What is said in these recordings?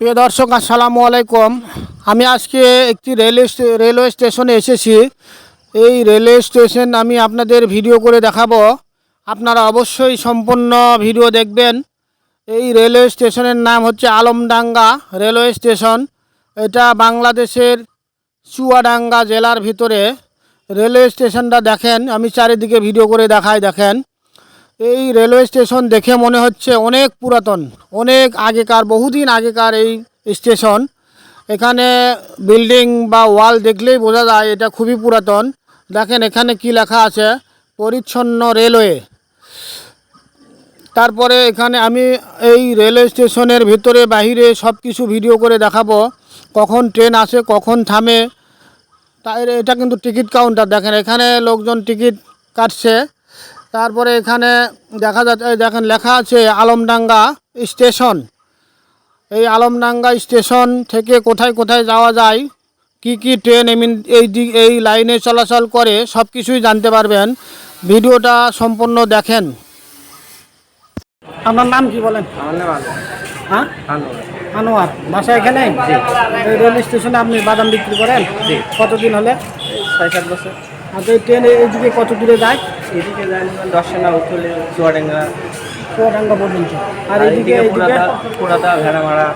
প্রিয় দর্শক, আসসালামু আলাইকুম। আমি আজকে একটি রেলওয়ে রেলওয়ে স্টেশনে এসেছি। এই রেলওয়ে স্টেশন আমি আপনাদের ভিডিও করে দেখাবো। আপনারা অবশ্যই সম্পূর্ণ ভিডিও দেখবেন। এই রেলওয়ে স্টেশনের নাম হচ্ছে আলমডাঙ্গা রেলওয়ে স্টেশন। এটা বাংলাদেশের চুয়াডাঙ্গা জেলার ভিতরে। রেলওয়ে স্টেশনটা দেখেন, আমি চারিদিকে ভিডিও করে দেখাই, দেখেন। এই রেলওয়ে স্টেশন দেখে মনে হচ্ছে অনেক পুরাতন, অনেক আগেকার, বহুদিন আগেকার এই স্টেশন এখানে বিল্ডিং বা ওয়াল দেখলেই বোঝা যায় এটা খুবই পুরাতন। দেখেন এখানে কি লেখা আছে? পরিচ্ছন্ন রেলওয়ে তারপরে এখানে আমি এই রেলওয়ে স্টেশনের ভিতরে, বাহিরে সব কিছু ভিডিও করে দেখাবো। কখন ট্রেন আসে, কখন থামে। তাই এটা কিন্তু টিকিট কাউন্টার দেখেন এখানে লোকজন টিকিট কাটছে। তারপরে এখানে দেখা যাচ্ছে দেখেন লেখা আছে আলমডাঙ্গা স্টেশন। এই আলমডাঙ্গা স্টেশন থেকে কোথায় কোথায় যাওয়া যায় কি কি ট্রেন এমিন এই দিক এই লাইনে চলাচল করে সব কিছুই জানতে পারবেন। ভিডিওটা সম্পূর্ণ দেখেন। আপনার নাম কি বলেন? আনোয়ার। হ্যাঁ? আনোয়ার। বাসা এখানে? রেল স্টেশনে আপনি বাদাম বিক্রি করেন? কতদিন হলে? ছয় সাত বছর। আর এই ট্রেন এইদিকে কত দূরে যায়? এদিকে যাই দর্শনা উঠলে চুয়াডাঙ্গা। চুয়াডাঙ্গা পর্যন্ত। আর এদিকে পুরাতা ভেড়ামারা।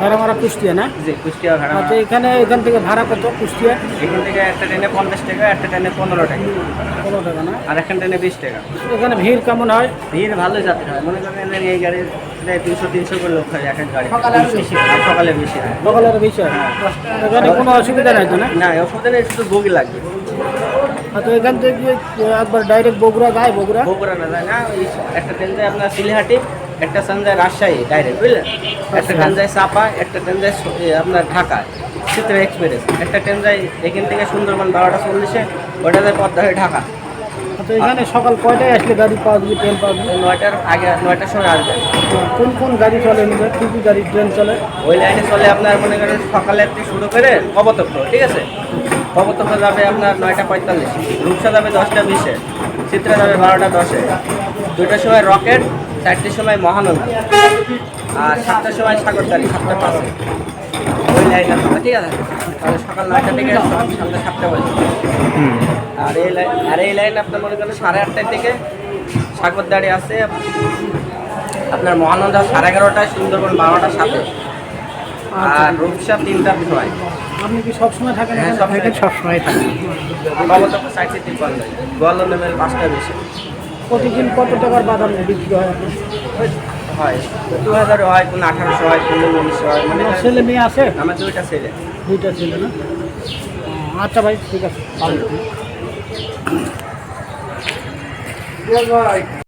ভেড়ামারা কুষ্টিয়া না? যে কুষ্টিয়া আচ্ছা ভেড়ামারা এখানে এখান থেকে ভাড়া কত কুষ্টিয়া? এখান থেকে একটা ট্রেনে পঞ্চাশ টাকা একটা ট্রেনে পনেরো টাকা। পনেরো টাকা না? আর একটা ট্রেনে বিশ টাকা। এখানে ভিড় কেমন হয়? ভিড় ভালোই যাত্রী হয়। মনে করেন এই গাড়ির তিনশো তিনশো করে লোক হয় এক এক গাড়ি। সকালে বেশি। সকালে বেশি হয়। এখানে কোনো অসুবিধা নাই তো না? না অসুবিধা নেই শুধু বগি লাগবে আচ্ছা এখান থেকে একবার ডাইরেক্ট বগুড়া যায় বগুড়া? বগুড়া না যায় না একটা ট্রেন যায় আপনার শিলিহাটি একটা ট্রেন যায় রাজশাহী ডাইরেক্ট বুঝলেন? একটা ট্রেন যায় চাপা একটা ট্রেন যায় আপনার ঢাকা। চিত্রা এক্সপ্রেস একটা ট্রেন যায় এখান থেকে সুন্দরবন বারোটা চল্লিশে ওটা যায় পদ্মা হয়ে ঢাকা। আচ্ছা এখানে সকাল কয়টায় আসলে গাড়ি পাওয়া যাবে ট্রেন পাওয়া যাবে? নয়টার আগে নয়টার সময় আসবে। কোন কোন গাড়ি চলে এমনি? কী কী গাড়ি ট্রেন চলে? ওই লাইনে চলে আপনার মনে করেন সকালে থেকে শুরু করে কবতক্ষ ঠিক আছে? কবতক্ষ যাবে আপনার নয়টা পঁয়তাল্লিশ রূপসা যাবে দশটা বিশে চিত্রা যাবে বারোটা দশে। দুটার সময় রকেট চারটের সময় মহানন্দা আর সাতটার সময় সাগরদারি সাতটা পাঁচে। ঠিক আছে। তাহলে সকাল নয়টা থেকে সন্ধ্যা সাতটা বাজে। আর এই লাইন আর এই লাইন আপনার মনে করেন সাড়ে আটটার থেকে সাগরদারি আছে। আপনার মহানন্দা সাড়ে এগারোটায় সুন্দরবন বারোটার সাথে। আর রূপসা তিনটার সময় আপনি কি সবসময় থাকেন হ্যাঁ? সবসময়। থাকেন। সাইড সিটি নেমের পাঁচটা বেশি। প্রতিদিন কত টাকার বাদাম বিক্রি হয় আপনার? হয় দু হাজার হয় কোনো আঠারোশো হয় কোনো উনিশশো হয় মানে ছেলে মেয়ে আছে? আমার দুইটা ছেলে। দুইটা ছেলে না? আচ্ছা ভাই ঠিক আছে Podría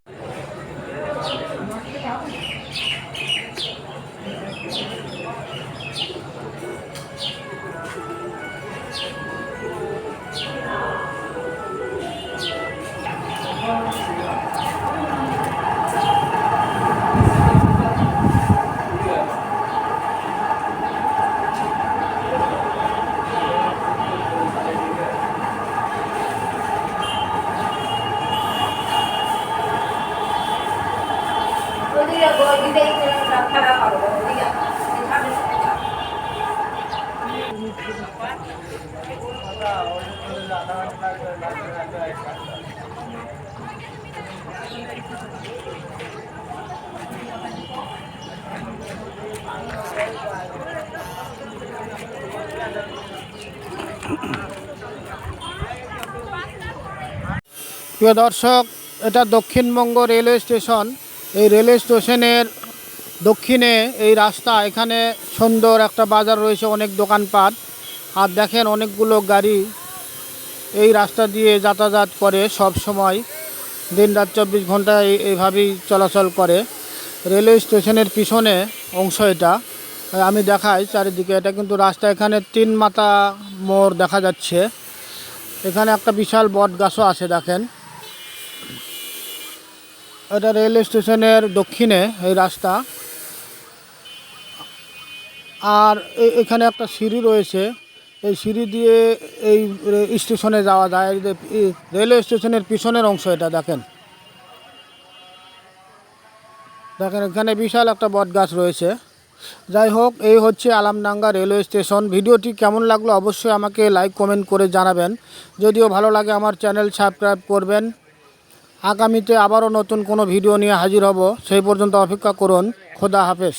প্রিয় দর্শক এটা দক্ষিণবঙ্গ রেলওয়ে স্টেশন। এই রেলওয়ে স্টেশনের দক্ষিণে এই রাস্তা, এখানে সুন্দর একটা বাজার রয়েছে, অনেক দোকানপাট। আর দেখেন অনেকগুলো গাড়ি এই রাস্তা দিয়ে যাতায়াত করে সব সময়। দিন রাত চব্বিশ ঘণ্টা এই- এইভাবেই চলাচল করে। রেলওয়ে স্টেশনের পিছনে অংশ এটা। আমি দেখাই চারিদিকে, এটা কিন্তু রাস্তা, এখানে তিন মাথা মোড় দেখা যাচ্ছে। এখানে একটা বিশাল বট গাছও আছে, দেখেন। এটা রেলওয়ে স্টেশনের দক্ষিণে এই রাস্তা। আর এখানে একটা সিঁড়ি রয়েছে। এই সিঁড়ি দিয়ে এই স্টেশনে যাওয়া যায়। রেলওয়ে স্টেশনের পিছনের অংশ এটা, দেখেন। দেখেন, এখানে বিশাল একটা বট গাছ রয়েছে। যাই হোক, এই হচ্ছে আলামডাঙ্গা রেলওয়ে স্টেশন ভিডিওটি কেমন লাগল অবশ্যই আমাকে লাইক কমেন্ট করে জানাবেন। যদিও ভালো লাগে, আমার চ্যানেল সাবস্ক্রাইব করবেন। আগামীতে আবারও নতুন কোনো ভিডিও নিয়ে হাজির হব। সেই পর্যন্ত অপেক্ষা করুন। খোদা হাফেজ।